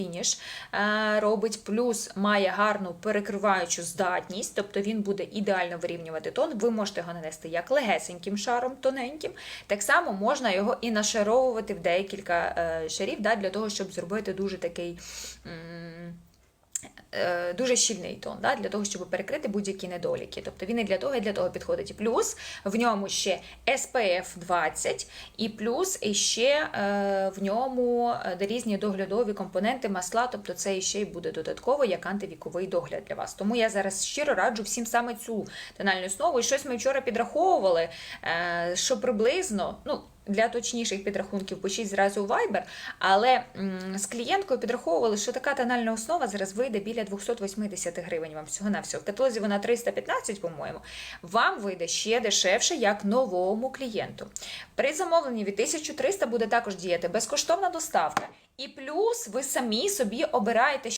фініш е, робить, плюс має гарну перекриваючу здатність, тобто він буде ідеально вирівнювати тон. Ви можете його нанести як легесеньким шаром, тоненьким. Так само можна його і нашаровувати в декілька е, шарів, для того, щоб зробити дуже такий. Е, Дуже щільний тон, да, для того, щоб перекрити будь-які недоліки. Тобто він і для того, і для того підходить. І плюс в ньому ще SPF 20, і плюс ще е, в ньому е, різні доглядові компоненти масла, тобто це ще й буде додатково як антивіковий догляд для вас. Тому я зараз щиро раджу всім саме цю тональну основу. І щось ми вчора підраховували, е, що приблизно, ну. Для точніших підрахунків пишіть зразу у Viber, але з клієнткою підраховували, що така тональна основа зараз вийде біля 280 гривень вам всього на всього. В каталозі вона 315, по-моєму. Вам вийде ще дешевше, як новому клієнту. При замовленні від 1300 буде також діяти безкоштовна доставка. І плюс ви самі собі обираєте,